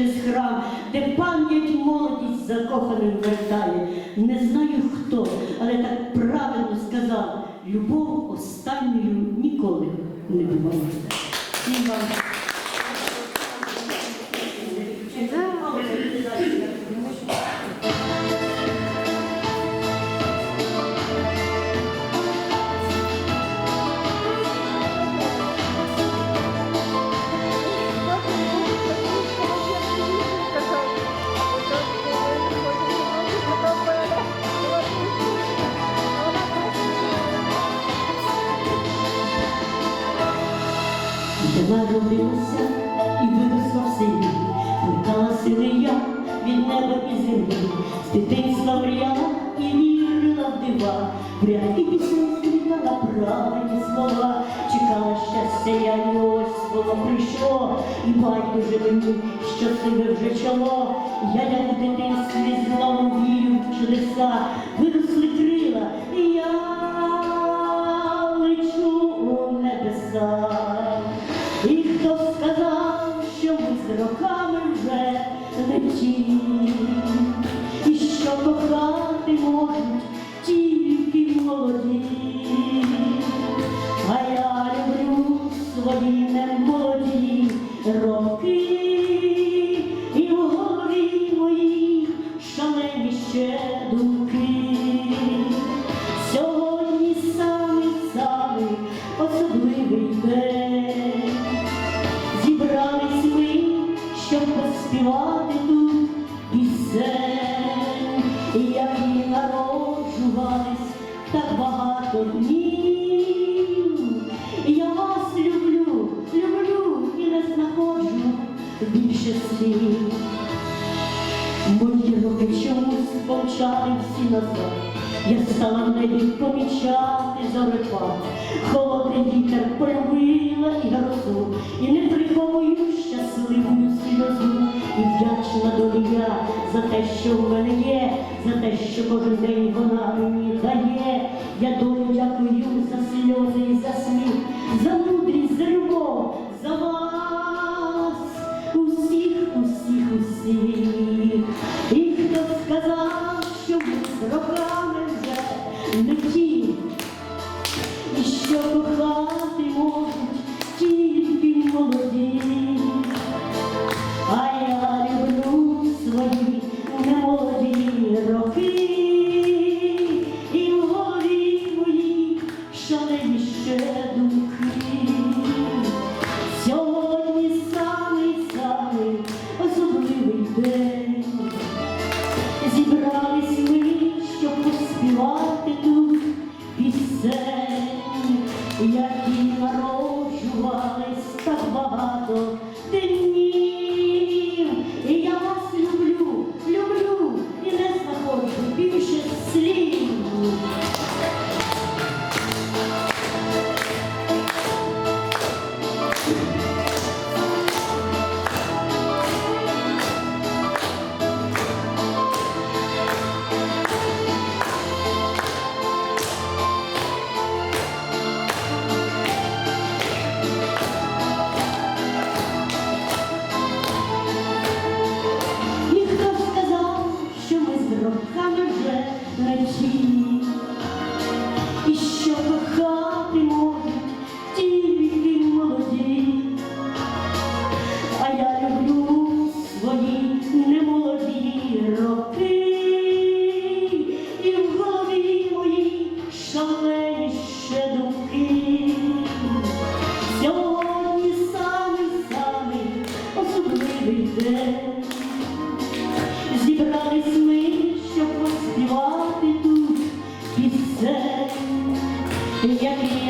через храм, де пам'ять молодість закоханим вертає. Не знаю хто, але так правильно сказав, любов останньою ніколи не буває. Я народилася і виросла в селі, плекала сини я від неба і землі, з дитинства мріяла і вірила в дива, в ряд і пісень співала правильні слова, чекала щастя, я і ось воно прийшло, і байдуже мені, себе вже чоло, я як в дитинстві знову вірю в чудеса, виросли крила, і а я люблю свої немолоді роки, і в голові моїй шалені ще думки. Сьогодні самий самий особливий день. Зібрались ми, щоб поспівати Я вас люблю, люблю і не знаходжу більше слів. Мої роки чомусь помчали всі назад. Я стала в небі помічати зорепад. Холодний вітер полюбила і грозу, і не приховую щасливою сльозу. І вдячна долі я за те, що в мене є, за те, що кожен день вона мені дає. Yeah.